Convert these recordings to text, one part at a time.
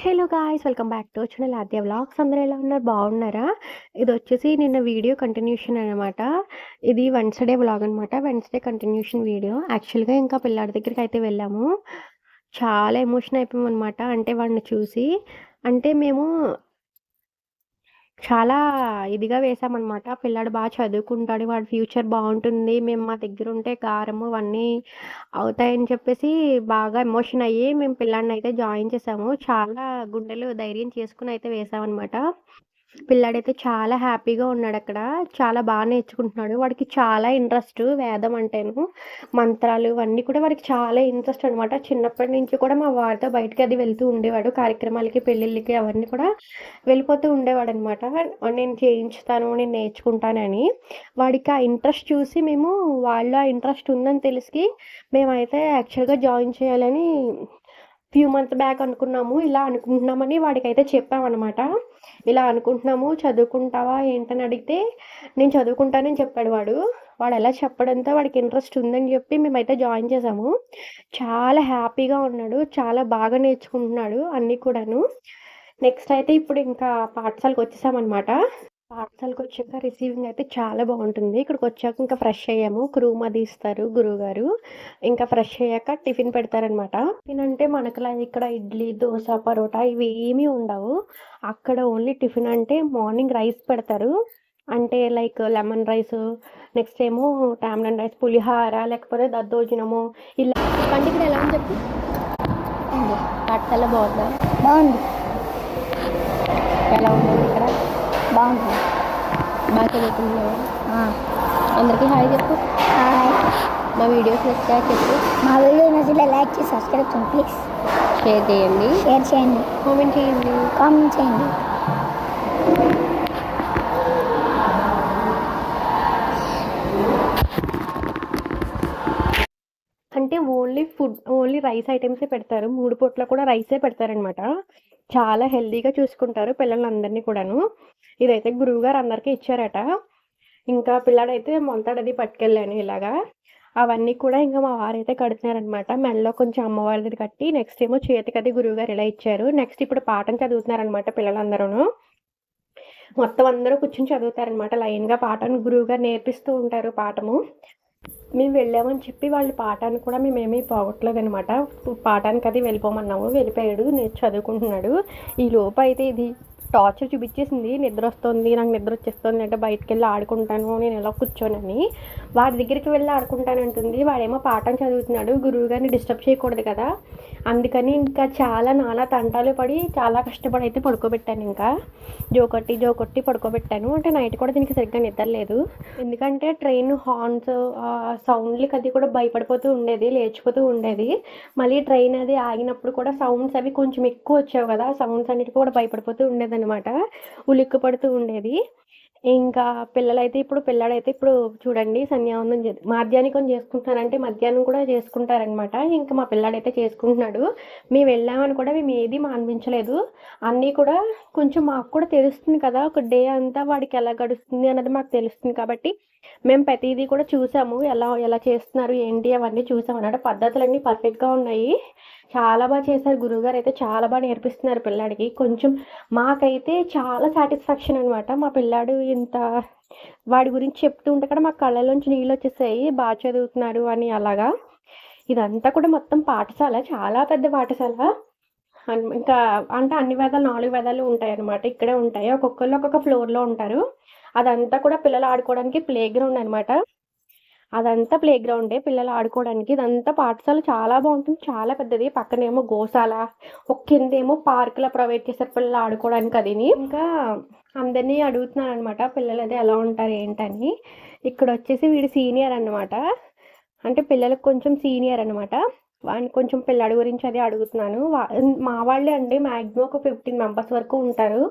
Hello guys welcome back to channel Aadya vlogs. అందరూ ఎలా ఉన్నారు? బాగున్నారా? ఇది వచ్చేసి నిన్న వీడియో కంటిన్యూషన్ అనమాట ఇది వెన్స్డే వ్లాగ్ అనమాట వెన్స్డే కంటిన్యూషన్ వీడియో. యాక్చువల్గా ఇంకా పిల్లాడి దగ్గరికి అయితే వెళ్ళాము. చాలా ఎమోషన్ అయిపోయాం అనమాట అంటే వాడిని చూసి. అంటే మేము చాలా ఇదిగా వేసామనమాట పిల్లాడు బాగా చదువుకుంటాడు వాడి ఫ్యూచర్ బాగుంటుంది మేము మా దగ్గర ఉంటే కారము అవన్నీ అవుతాయని చెప్పేసి బాగా ఎమోషన్ అయ్యి మేము పిల్లాడిని అయితే జాయిన్ చేసాము. చాలా గుండెలు ధైర్యం చేసుకుని అయితే వేసామన్నమాట పిల్లాడైతే చాలా హ్యాపీగా ఉన్నాడు అక్కడ చాలా బాగా నేర్చుకుంటున్నాడు. వాడికి చాలా ఇంట్రెస్ట్ వేదం అంటేను మంత్రాలు ఇవన్నీ కూడా వాడికి చాలా ఇంట్రెస్ట్ అనమాట చిన్నప్పటి నుంచి కూడా మా వారితో బయటకి అది వెళ్తూ ఉండేవాడు. కార్యక్రమాలకి పెళ్ళిళ్ళకి అవన్నీ కూడా వెళ్ళిపోతూ ఉండేవాడు అనమాట నేను చేయించుతాను నేను నేర్చుకుంటానని. వాడికి ఆ ఇంట్రెస్ట్ చూసి మేము వాళ్ళు ఆ ఇంట్రెస్ట్ ఉందని తెలిసి మేమైతే యాక్చువల్గా జాయిన్ చేయాలని ఫ్యూ మంత్స్ బ్యాక్ అనుకున్నాము ఇలా అనుకుంటున్నామని వాడికైతే చెప్పామన్నమాట. ఇలా అనుకుంటున్నాము చదువుకుంటావా ఏంటని అడిగితే నేను చదువుకుంటానని చెప్పాడు వాడు. వాడు ఎలా చెప్పడంతో వాడికి ఇంట్రెస్ట్ ఉందని చెప్పి మేమైతే జాయిన్ చేసాము. చాలా హ్యాపీగా ఉన్నాడు. చాలా బాగా నేర్చుకుంటున్నాడు అన్నీ కూడాను. నెక్స్ట్ అయితే ఇప్పుడు ఇంకా పాఠశాలకు వచ్చేసామన్నమాట. పాఠశాలకు వచ్చాక రిసీవింగ్ అయితే చాలా బాగుంటుంది. ఇక్కడికి వచ్చాక ఇంకా ఫ్రెష్ అయ్యాము. రూమ్ అది ఇస్తారు గురువుగారు. ఇంకా ఫ్రెష్ అయ్యాక టిఫిన్ పెడతారనమాట టిఫిన్ అంటే మనకులా ఇక్కడ ఇడ్లీ దోశ పరోటా ఇవి ఏమీ ఉండవు. అక్కడ ఓన్లీ టిఫిన్ అంటే మార్నింగ్ రైస్ పెడతారు. అంటే లైక్ లెమన్ రైస్ నెక్స్ట్ ఏమో టామ్లన్ రైస్ పులిహార లేకపోతే దద్దోజనము ఇలా పండుగ ఎలా ఉంది చెప్పు? పాఠశాల బాగుందా? బాగుంది. ఎలా ఉంది ఇక్కడ? బాగుంది. బాగా చదువుకుంటున్నావు ఆ, అందరికీ హాయ్ చెప్పు. హాయ్. మా వీడియోస్ నచ్చా చెప్పు. మా వీడియో నచ్చితే లైక్ చేసి సబ్స్క్రైబ్ చేయండి ప్లీజ్. షేర్ చేయండి. షేర్ చేయండి. కామెంట్ చేయండి. కామెంట్ చేయండి. అంటే ఓన్లీ ఫుడ్ ఓన్లీ రైస్ ఐటమ్సే పెడతారు. మూడు పూట్ల కూడా రైసే పెడతారనమాట చాలా హెల్తీగా చూసుకుంటారు పిల్లలందరినీ కూడాను. ఇదైతే గురువు గారు అందరికీ ఇచ్చారట. ఇంకా పిల్లాడైతే మొలతాడది పట్టుకెళ్ళాను ఇలాగా. అవన్నీ కూడా ఇంకా మా వారైతే కడుతున్నారనమాట మెడలో కొంచెం అమ్మవారిది కట్టి నెక్స్ట్ ఏమో చేతికి అది ఇలా ఇచ్చారు. నెక్స్ట్ ఇప్పుడు పాఠం చదువుతున్నారనమాట పిల్లలందరూ మొత్తం అందరూ కూర్చొని చదువుతారనమాట లైన్గా పాఠం గురువుగారు నేర్పిస్తూ ఉంటారు పాఠము. మేము వెళ్ళామని చెప్పి వాళ్ళ పాఠాన్ని కూడా మేమేమీ పోగొట్టలేదు అనమాట పాఠానికి అది వెళ్ళిపోమన్నాము. వెళ్ళిపోయాడు నేను చదువుకుంటున్నాడు. ఈ లోపు అయితే ఇది టార్చర్ చూపించేసింది. నిద్ర వస్తుంది నాకు నిద్ర వచ్చేస్తుంది అంటే బయటకు వెళ్ళి ఆడుకుంటాను నేను ఎలా కూర్చోనని. వాడి దగ్గరికి వెళ్ళి ఆడుకుంటానంటుంది వాడేమో పాఠం చదువుతున్నాడు గురువు గారిని డిస్టర్బ్ చేయకూడదు కదా. అందుకని ఇంకా చాలా నానా తంటాలు పడి చాలా కష్టపడి అయితే పడుకోబెట్టాను ఇంకా. జో కొట్టి జో కొట్టి పడుకోబెట్టాను. అంటే నైట్ కూడా దీనికి సరిగ్గా నిద్ర లేదు. ఎందుకంటే ట్రైన్ హార్న్స్ సౌండ్లకి అది కూడా భయపడిపోతూ ఉండేది లేచిపోతూ ఉండేది. మళ్ళీ ట్రైన్ అది ఆగినప్పుడు కూడా సౌండ్స్ అవి కొంచెం ఎక్కువ వచ్చావు కదా. సౌండ్స్ అన్నిటికీ కూడా భయపడిపోతూ ఉండేది అనమాట ఉలిక్కు పడుతూ ఉండేది. ఇంకా పిల్లలైతే ఇప్పుడు పిల్లాడైతే ఇప్పుడు చూడండి సన్యావనం చే మాధ్యానికం చేసుకుంటున్నారంటే మధ్యాహ్నం కూడా చేసుకుంటారనమాట ఇంకా మా పిల్లాడైతే చేసుకుంటున్నాడు. మేము వెళ్ళామని కూడా మేము ఏది మాన్పించలేదు. అన్నీ కూడా కొంచెం మాకు కూడా తెలుస్తుంది కదా ఒక డే అంతా వాడికి ఎలా గడుస్తుంది అన్నది మాకు తెలుస్తుంది కాబట్టి మేము ప్రతిదీ కూడా చూసాము. ఎలా ఎలా చేస్తున్నారు ఏంటి అవన్నీ చూసాం అన్నమాట. పద్ధతులన్నీ పర్ఫెక్ట్గా ఉన్నాయి. చాలా బాగా చేశారు గురువుగారు అయితే చాలా బాగా నేర్పిస్తున్నారు పిల్లాడికి. కొంచెం మాకైతే చాలా సాటిస్ఫాక్షన్ అనమాట మా పిల్లాడు ఇంత వాడి గురించి చెప్తూ ఉంటే కూడా మా కళ్ళలోంచి నీళ్ళు వచ్చేసాయి. బాగా చదువుతున్నారు అని అలాగా. ఇదంతా కూడా మొత్తం పాఠశాల. చాలా పెద్ద పాఠశాల. ఇంకా అంటే అన్ని వేదాలు నాలుగు వేదాలు ఉంటాయి అన్నమాట ఇక్కడే ఉంటాయి. ఒక్కొక్కళ్ళు ఒక్కొక్క ఫ్లోర్లో ఉంటారు. అదంతా కూడా పిల్లలు ఆడుకోవడానికి ప్లే గ్రౌండ్ అనమాట అదంతా ప్లే గ్రౌండే పిల్లలు ఆడుకోవడానికి. ఇదంతా పాఠశాల చాలా బాగుంటుంది. చాలా పెద్దది. పక్కనేమో గోశాల ఒక కిందేమో పార్కులా ప్రొవైడ్ చేశారు పిల్లలు ఆడుకోవడానికి అదిని. ఇంకా అందరినీ అడుగుతున్నాను అనమాట పిల్లలు అది ఎలా ఉంటారు ఏంటని. ఇక్కడ వచ్చేసి వీడు సీనియర్ అనమాట అంటే పిల్లలకు కొంచెం సీనియర్ అనమాట వాడిని కొంచెం పిల్లాడి గురించి అది అడుగుతున్నాను. మా వాళ్ళే అండి మ్యాక్సిమం ఒక ఫిఫ్టీన్ మెంబర్స్ వరకు ఉంటారు.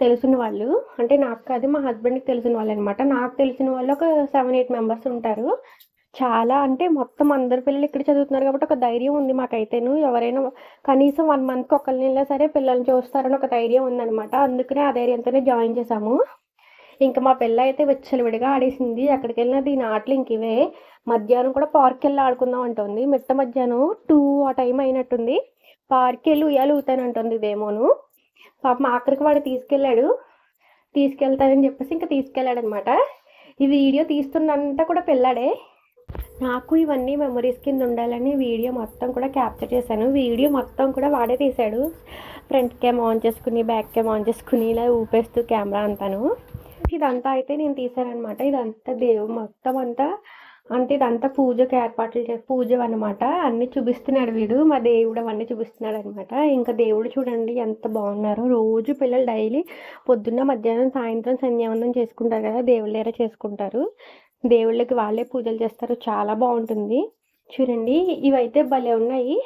తెలిసిన వాళ్ళు అంటే నాకు కాదు మా హస్బెండ్కి తెలిసిన వాళ్ళు అనమాట నాకు తెలిసిన వాళ్ళు ఒక సెవెన్ ఎయిట్ మెంబర్స్ ఉంటారు. చాలా అంటే మొత్తం అందరి పిల్లలు ఇక్కడ చదువుతున్నారు కాబట్టి ఒక ధైర్యం ఉంది మాకైతేను. ఎవరైనా కనీసం వన్ మంత్కి ఒకరిని వెళ్ళినా సరే పిల్లల్ని చూస్తారని ఒక ధైర్యం ఉందనమాట అందుకనే ఆ ధైర్యంతోనే జాయిన్ చేశాము. ఇంకా మా పిల్ల అయితే విచ్చలవిడిగా ఆడేసింది. ఎక్కడికి వెళ్ళినా దీని ఆటలు ఇంక ఇవే. మధ్యాహ్నం కూడా పార్క్ వెళ్ళి ఆడుకుందాం అంటుంది. మిట్ట మధ్యాహ్నం టూ ఆ టైం అయినట్టుంది. పార్క్ వెళ్ళి ఉయ్యాలు ఊతానంటుంది ఇదేమోను. పాపం ఆఖరికి వాడు తీసుకెళ్ళాడు. తీసుకెళ్తానని చెప్పేసి ఇంకా తీసుకెళ్ళాడు అనమాట ఈ వీడియో తీస్తున్నంతా కూడా పిల్లాడే. నాకు ఇవన్నీ మెమరీస్ కింద ఉండాలని వీడియో మొత్తం కూడా క్యాప్చర్ చేశాను. వీడియో మొత్తం కూడా వాడే తీశాడు. ఫ్రంట్ క్యామ్ ఆన్ చేసుకుని బ్యాక్ క్యామ్ ఆన్ చేసుకుని ఇలా ఊపేస్తూ కెమెరా అంతాను. ఇదంతా అయితే నేను తీసానమాట ఇదంతా దేవు మొత్తం అంతా అంటే ఇదంతా పూజకి ఏర్పాట్లు చే పూజ అనమాట అన్నీ చూపిస్తున్నాడు వీడు. మా దేవుడు అవన్నీ చూపిస్తున్నాడు అనమాట ఇంకా దేవుడు చూడండి ఎంత బాగున్నారో. రోజు పిల్లలు డైలీ పొద్దున్న మధ్యాహ్నం సాయంత్రం సంధ్యావందనం చేసుకుంటారు కదా. దేవుళ్ళేరా చేసుకుంటారు. దేవుళ్ళకి వాళ్ళే పూజలు చేస్తారు. చాలా బాగుంటుంది. చూడండి ఇవైతే భలే ఉన్నాయి.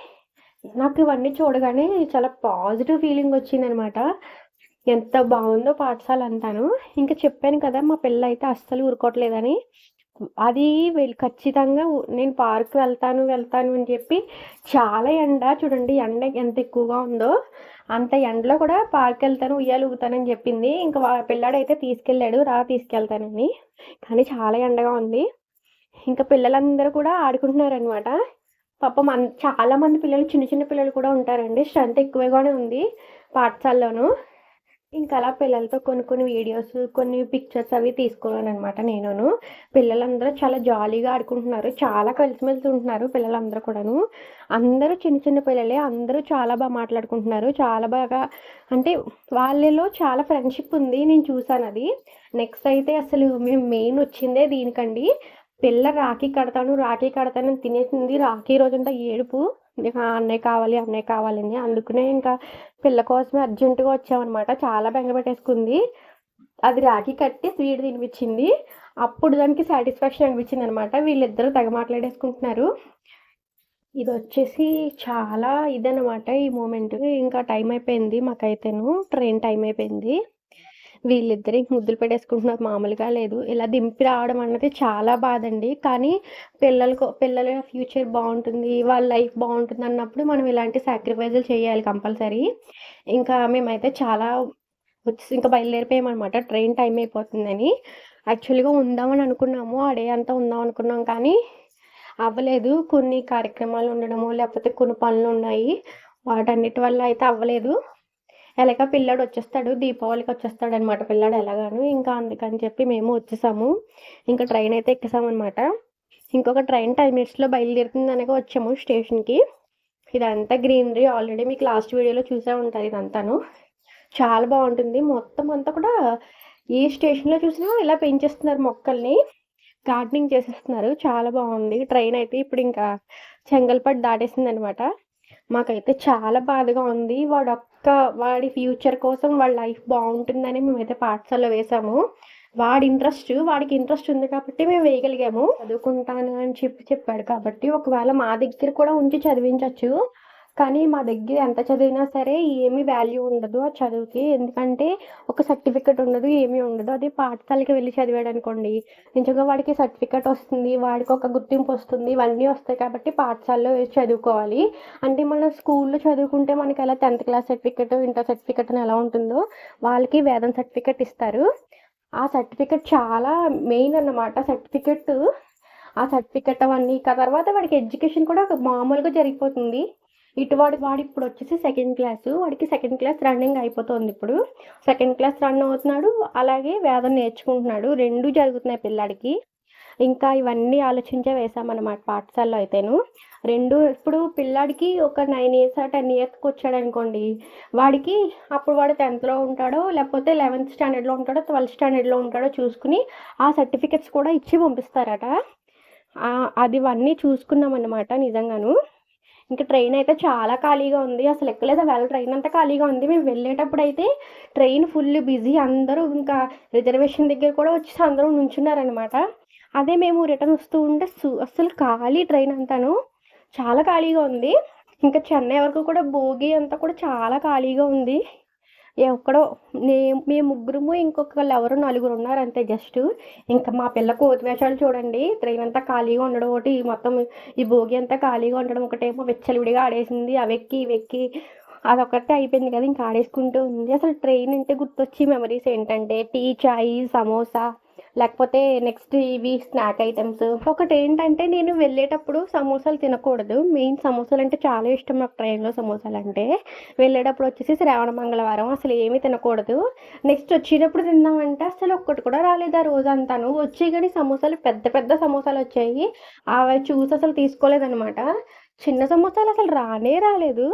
నాకు ఇవన్నీ చూడగానే చాలా పాజిటివ్ ఫీలింగ్ వచ్చిందనమాట ఎంత బాగుందో పాఠశాల అంటాను ఇంకా చెప్పాను కదా మా పిల్ల అయితే అస్సలు ఊరుకోవట్లేదని. అది ఖచ్చితంగా నేను పార్క్ వెళ్తాను వెళ్తాను అని చెప్పి చాలా ఎండ చూడండి ఎండ ఎంత ఎక్కువగా ఉందో. అంత ఎండలో కూడా పార్క్ వెళ్తాను ఉయ్యాలు ఊగుతానని చెప్పింది. ఇంకా పిల్లాడైతే తీసుకెళ్ళాడు రా తీసుకెళ్తానని. కానీ చాలా ఎండగా ఉంది. ఇంకా పిల్లలందరూ కూడా ఆడుకుంటున్నారు అనమాట పాపం అన్ చాలా మంది పిల్లలు చిన్న చిన్న పిల్లలు కూడా ఉంటారండి. స్ట్రెంత్ ఎక్కువగానే ఉంది పాఠశాలలోను. ఇంకా అలా పిల్లలతో కొన్ని కొన్ని వీడియోస్ కొన్ని పిక్చర్స్ అవి తీసుకున్నాను అనమాట నేనును. పిల్లలందరూ చాలా జాలీగా ఆడుకుంటున్నారు. చాలా కలిసిమెలిసి ఉంటున్నారు పిల్లలందరూ కూడాను. అందరూ చిన్న చిన్న పిల్లలే. అందరూ చాలా బాగా మాట్లాడుకుంటున్నారు. చాలా బాగా అంటే వాళ్ళలో చాలా ఫ్రెండ్షిప్ ఉంది. నేను చూసాను అది. నెక్స్ట్ అయితే అసలు మేము మెయిన్ వచ్చిందే దీనికండి. పిల్ల రాఖీ కడతాను రాఖీ కడతాను తినేసింది రాఖీ రోజంతా ఏడుపు. అన్నయ్య కావాలి అన్నయ్య కావాలని అందుకనే ఇంకా పిల్ల కోసమే అర్జెంటుగా వచ్చామన్నమాట. చాలా బెంగ పెట్టేసుకుంది. అది రాఖీ కట్టి స్వీట్ తినిపించింది. అప్పుడు దానికి సాటిస్ఫాక్షన్ అనిపించింది అనమాట వీళ్ళిద్దరూ తెగ మాట్లాడేసుకుంటున్నారు. ఇది వచ్చేసి చాలా ఇదనమాట ఈ మూమెంట్. ఇంకా టైం అయిపోయింది మాకైతేను. ట్రైన్ టైం అయిపోయింది. వీళ్ళిద్దరు ముద్దులు పెట్టేసుకుంటున్నారు. మామూలుగా లేదు. ఇలా దింపి రావడం అన్నది చాలా బాధ అండి కానీ పిల్లలకు పిల్లల ఫ్యూచర్ బాగుంటుంది వాళ్ళ లైఫ్ బాగుంటుంది అన్నప్పుడు మనం ఇలాంటి సాక్రిఫైజులు చేయాలి కంపల్సరీ. ఇంకా మేమైతే చాలా వచ్చి ఇంకా బయలుదేరిపోయామన్నమాట. ట్రైన్ టైం అయిపోతుందని. యాక్చువల్గా ఉందామని అనుకున్నాము. ఆ డే అంతా ఉందాం అనుకున్నాం కానీ అవ్వలేదు. కొన్ని కార్యక్రమాలు ఉండడము లేకపోతే కొన్ని పనులు ఉన్నాయి. వాటన్నిటి వల్ల అయితే అవ్వలేదు. ఎలాగ పిల్లాడు వచ్చేస్తాడు దీపావళికి వచ్చేస్తాడు అనమాట పిల్లాడు ఎలాగాను. ఇంకా అందుకని చెప్పి మేము వచ్చేసాము. ఇంకా ట్రైన్ అయితే ఎక్కేసామన్నమాట ఇంకొక ట్రైన్ టెన్ మినిట్స్లో బయలుదేరుతుంది అనగా వచ్చాము స్టేషన్కి. ఇదంతా గ్రీనరీ ఆల్రెడీ మీకు లాస్ట్ వీడియోలో చూసే ఉంటారు ఇదంతాను. చాలా బాగుంటుంది. మొత్తం అంతా కూడా ఏ స్టేషన్లో చూసినా ఇలా పెంచేస్తున్నారు మొక్కల్ని. గార్డెనింగ్ చేసేస్తున్నారు. చాలా బాగుంది. ట్రైన్ అయితే ఇప్పుడు ఇంకా చెంగల్పట్టు దాటేసింది అనమాట మాకైతే చాలా బాధగా ఉంది. వాడు ఒక్క వాడి ఫ్యూచర్ కోసం వాడి లైఫ్ బాగుంటుందని మేమైతే పాఠశాలలో వేసాము. వాడి ఇంట్రెస్ట్ వాడికి ఇంట్రెస్ట్ ఉంది కాబట్టి మేము వేయగలిగాము. చదువుకుంటాను అని చెప్పి చెప్పాడు కాబట్టి ఒకవేళ మా దగ్గర కూడా ఉంచి చదివించవచ్చు కానీ మా దగ్గర ఎంత చదివినా సరే ఏమీ వాల్యూ ఉండదు ఆ చదువుకి. ఎందుకంటే ఒక సర్టిఫికెట్ ఉండదు ఏమీ ఉండదు. అది పాఠశాలకి వెళ్ళి చదివాడు అనుకోండి. నిజంగా వాడికి సర్టిఫికెట్ వస్తుంది వాడికి ఒక గుర్తింపు వస్తుంది ఇవన్నీ వస్తాయి కాబట్టి పాఠశాలలో వేసి చదువుకోవాలి. అంటే మన స్కూల్లో చదువుకుంటే మనకి ఎలా tenth class certificate inter certificate అని ఎలా ఉంటుందో వాళ్ళకి వేదం సర్టిఫికెట్ ఇస్తారు. ఆ సర్టిఫికెట్ చాలా మెయిన్ అన్నమాట. సర్టిఫికెట్ ఆ సర్టిఫికెట్ అవన్నీ. తర్వాత వాడికి ఎడ్యుకేషన్ కూడా మామూలుగా జరిగిపోతుంది. ఇటు వాడి వాడు ఇప్పుడు వచ్చేసి సెకండ్ క్లాస్ వాడికి సెకండ్ క్లాస్ రన్నింగ్ అయిపోతుంది ఇప్పుడు. సెకండ్ క్లాస్ రన్ అవుతున్నాడు. అలాగే వేదం నేర్చుకుంటున్నాడు. రెండు జరుగుతున్నాయి పిల్లాడికి. ఇంకా ఇవన్నీ ఆలోచించే వేసామన్నమాట పాఠశాలలో అయితేను. రెండు ఇప్పుడు పిల్లాడికి ఒక నైన్ ఇయర్స్ టెన్ ఇయర్స్కి వచ్చాడు అనుకోండి వాడికి అప్పుడు వాడు టెన్త్లో ఉంటాడో లేకపోతే లెవెన్త్ స్టాండర్డ్లో ఉంటాడో ట్వెల్త్ స్టాండర్డ్లో ఉంటాడో చూసుకుని ఆ సర్టిఫికెట్స్ కూడా ఇచ్చి పంపిస్తారట. అది ఇవన్నీ చూసుకున్నాం అన్నమాట నిజంగాను. ఇంకా ట్రైన్ అయితే చాలా ఖాళీగా ఉంది. అసలు ఎక్కలేదు. వేళ ట్రైన్ అంతా ఖాళీగా ఉంది మేము వెళ్ళేటప్పుడు అయితే ట్రైన్ ఫుల్ బిజీ. అందరూ ఇంకా రిజర్వేషన్ దగ్గర కూడా వచ్చి అందరూ నుంచున్నారనమాట అదే మేము రిటర్న్ వస్తూ ఉంటే అసలు ఖాళీ ట్రైన్ అంతాను. చాలా ఖాళీగా ఉంది. ఇంకా చెన్నై వరకు కూడా భోగి అంతా కూడా చాలా ఖాళీగా ఉంది. ఎక్కడో నే మేము ముగ్గురము ఇంకొకళ్ళు ఎవరు నలుగురు ఉన్నారు అంతే జస్ట్ ఇంకా మా పిల్ల కోతివేషాలు చూడండి ట్రైన్ అంతా ఖాళీగా ఉండడం ఒకటి మొత్తం ఈ భోగి అంతా ఖాళీగా ఉండడం ఒకటేమో విచ్చలవిడిగా ఆడేసింది అవెక్కి ఇవెక్కి. అదొకటే అయిపోయింది కదా ఇంకా ఆడేసుకుంటూ ఉంది. అసలు ట్రైన్ అంటే గుర్తొచ్చి మెమరీస్ ఏంటంటే టీ చాయ్ సమోసా. లేకపోతే నెక్స్ట్ ఇవి స్నాక్ ఐటమ్స్. ఒకటి ఏంటంటే నేను వెళ్ళేటప్పుడు సమోసాలు తినకూడదు. మెయిన్ సమోసాలు అంటే చాలా ఇష్టం నాకు ట్రైన్లో సమోసాలు అంటే. వెళ్ళేటప్పుడు వచ్చేసి శ్రావణ మంగళవారం అసలు ఏమీ తినకూడదు. నెక్స్ట్ వచ్చేటప్పుడు తిందామంటే అసలు ఒక్కటి కూడా రాలేదు ఆ రోజు అంతాను వచ్చి కానీ సమోసాలు పెద్ద పెద్ద సమోసాలు వచ్చాయి. అవి చూసి అసలు తీసుకోలేదనమాట చిన్న సమోసాలు అసలు రానే రాలేదు.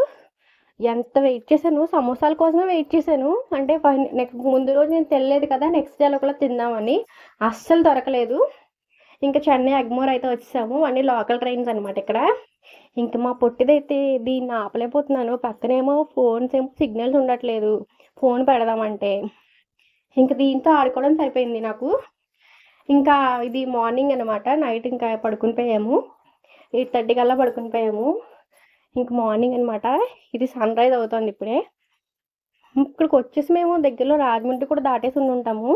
ఎంత వెయిట్ చేశాను? సమోసాల కోసమే వెయిట్ చేశాను. అంటే నెక్స్ట్ ముందు రోజు నేను తెలియలేదు కదా నెక్స్ట్ డే లోపల తిందామని. అస్సలు దొరకలేదు. ఇంకా చెన్నై అగ్మోర్ అయితే వచ్చేసాము. అన్ని లోకల్ ట్రైన్స్ అనమాట ఇక్కడ. ఇంకా మా పొట్టిదైతే దీన్ని ఆపలేకపోతున్నాను. పక్కనేమో ఫోన్స్ ఏమో సిగ్నల్స్ ఉండట్లేదు. ఫోన్ పెడదామంటే. ఇంకా దీంతో ఆడుకోవడం సరిపోయింది నాకు. ఇంకా ఇది మార్నింగ్ అనమాట నైట్ ఇంకా పడుకుని పోయాము. ఎయిట్ థర్టీ కల్లా పడుకుని పోయాము. ఇంక మార్నింగ్ అనమాట ఇది సన్ రైజ్ అవుతుంది ఇప్పుడే. ఇక్కడికి వచ్చేసి మేము దగ్గరలో రాజమండ్రి కూడా దాటేసి ఉండి ఉంటాము.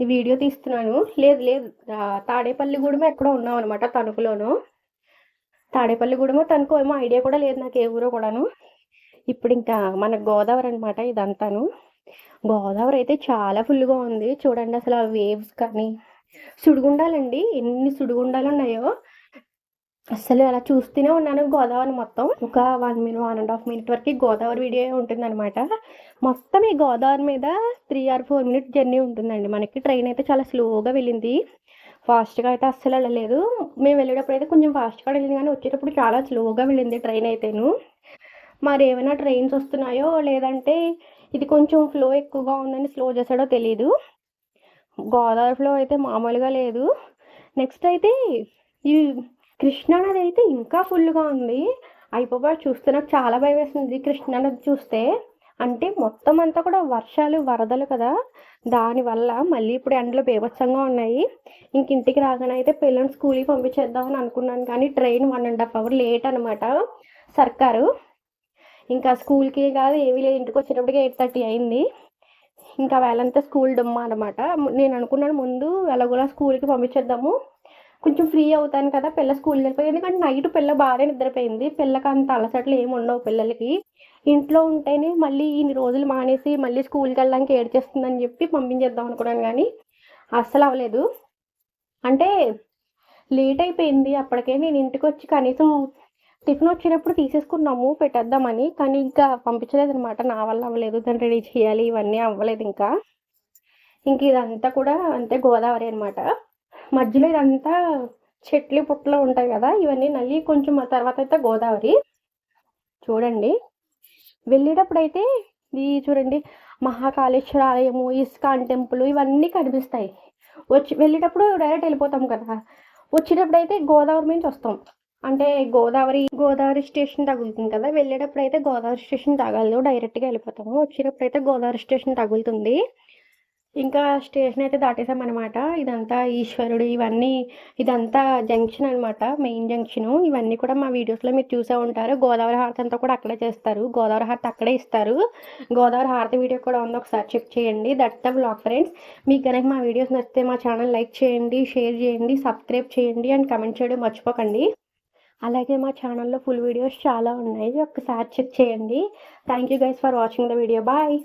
ఈ వీడియో తీస్తున్నాను. లేదు లేదు. తాడేపల్లి తాడేపల్లిగూడెం ఎక్కడో ఉన్నాం అనమాట తణుకులోను. తాడేపల్లిగూడెమో తణుకు ఏమో ఐడియా కూడా లేదు నాకు ఏ ఊరో కూడాను. ఇప్పుడు ఇంకా మన గోదావరి అనమాట ఇదంతాను. గోదావరి అయితే చాలా ఫుల్గా ఉంది. చూడండి అసలు ఆ వేవ్స్ కానీ. సుడిగుండాలండి. ఎన్ని సుడిగుండాలు ఉన్నాయో. అసలు అలా చూస్తూనే ఉన్నాను. గోదావరి మొత్తం ఒక one minute one and half minute వరకు గోదావరి వీడియో ఉంటుంది అనమాట మొత్తం ఈ గోదావరి మీద three or four minute journey ఉంటుందండి. మనకి ట్రైన్ అయితే చాలా స్లోగా వెళ్ళింది. ఫాస్ట్గా అయితే అస్సలు వెళ్ళలేదు. మేము వెళ్ళేటప్పుడు అయితే కొంచెం ఫాస్ట్గా వెళ్ళింది కానీ వచ్చేటప్పుడు చాలా స్లోగా వెళ్ళింది ట్రైన్ అయితేను. మరి ఏమైనా ట్రైన్స్ వస్తున్నాయో లేదంటే ఇది కొంచెం ఫ్లో ఎక్కువగా ఉందని స్లో చేసాడో తెలియదు గోదావరి ఫ్లో అయితే మామూలుగా లేదు. నెక్స్ట్ అయితే ఈ కృష్ణానది అయితే ఇంకా ఫుల్గా ఉంది. అయిపోయి చూస్తే నాకు చాలా భయం వేస్తుంది కృష్ణానది చూస్తే. అంటే మొత్తం అంతా కూడా వర్షాలు వరదలు కదా. దానివల్ల మళ్ళీ ఇప్పుడు ఎండలు బీభత్సంగా ఉన్నాయి. ఇంక ఇంటికి రాగానే అయితే పిల్లల్ని స్కూల్కి పంపించేద్దామని అనుకున్నాను. కానీ train one and half hour late అనమాట సర్కారు. ఇంకా స్కూల్కి కాదు ఏమీ లేదు. ఇంటికి వచ్చేటప్పటికి ఎయిట్ థర్టీ అయింది. ఇంకా వేళంతా స్కూల్ డొమ్మ అనమాట నేను అనుకున్నాను ముందు ఎలాగోలా స్కూల్కి పంపించేద్దాము. కొంచెం ఫ్రీ అవుతాను కదా పిల్ల స్కూల్కి వెళ్ళిపోయి. ఎందుకంటే నైట్ పిల్ల బాగానే నిద్రపోయింది. పిల్లకి అంత అలసట్లు ఏమి ఉండవు పిల్లలకి. ఇంట్లో ఉంటేనే మళ్ళీ ఇన్ని రోజులు మానేసి మళ్ళీ స్కూల్కి వెళ్ళడానికి ఏడ్చేస్తుందని చెప్పి పంపించేద్దాం అనుకున్నాను కానీ అస్సలు అవ్వలేదు. అంటే లేట్ అయిపోయింది. అప్పటికే నేను ఇంటికి వచ్చి కనీసం టిఫిన్ వచ్చినప్పుడు తీసేసుకున్నాము పెట్టేద్దామని. కానీ ఇంకా పంపించలేదు అనమాట నా వల్ల అవ్వలేదు. దాన్ని రెడీ చేయాలి. ఇవన్నీ అవ్వలేదు ఇంకా. ఇంక ఇదంతా కూడా అంతే గోదావరి అనమాట మధ్యలో ఇదంతా చెట్లు పుట్టలు ఉంటాయి కదా ఇవన్నీ నల్లి కొంచెం ఆ తర్వాత అయితే గోదావరి. చూడండి. వెళ్ళేటప్పుడు అయితే చూడండి మహాకాళేశ్వర ఆలయము ఇస్కాన్ టెంపుల్ ఇవన్నీ కనిపిస్తాయి. వచ్చి వెళ్ళేటప్పుడు డైరెక్ట్ వెళ్ళిపోతాం కదా. వచ్చేటప్పుడు అయితే గోదావరి నుంచి వస్తాం. అంటే గోదావరి గోదావరి స్టేషన్ తగులుతుంది కదా. వెళ్ళేటప్పుడు అయితే గోదావరి స్టేషన్ తగలదు. డైరెక్ట్గా వెళ్ళిపోతాము. వచ్చేటప్పుడు అయితే గోదావరి స్టేషన్ తగులుతుంది. ఇంకా స్టేషన్ అయితే దాటేసామన్నమాట. ఇదంతా ఈశ్వరుడు ఇవన్నీ ఇదంతా జంక్షన్ అనమాట మెయిన్ జంక్షను. ఇవన్నీ కూడా మా వీడియోస్లో మీరు చూసే ఉంటారు. గోదావరి హారతి అంతా కూడా అక్కడే చేస్తారు. గోదావరి హారతి అక్కడే ఇస్తారు. గోదావరి హారతి వీడియో కూడా ఉంది ఒకసారి చెక్ చేయండి. దట్ ద బ్లాగ్ ఫ్రెండ్స్ మీకు కనుక మా వీడియోస్ నచ్చితే మా ఛానల్ లైక్ చేయండి షేర్ చేయండి సబ్స్క్రైబ్ చేయండి అండ్ కమెంట్ చేయడం మర్చిపోకండి. అలాగే మా ఛానల్లో ఫుల్ వీడియోస్ చాలా ఉన్నాయి. ఒకసారి చెక్ చేయండి. Thank you guys for watching the video bye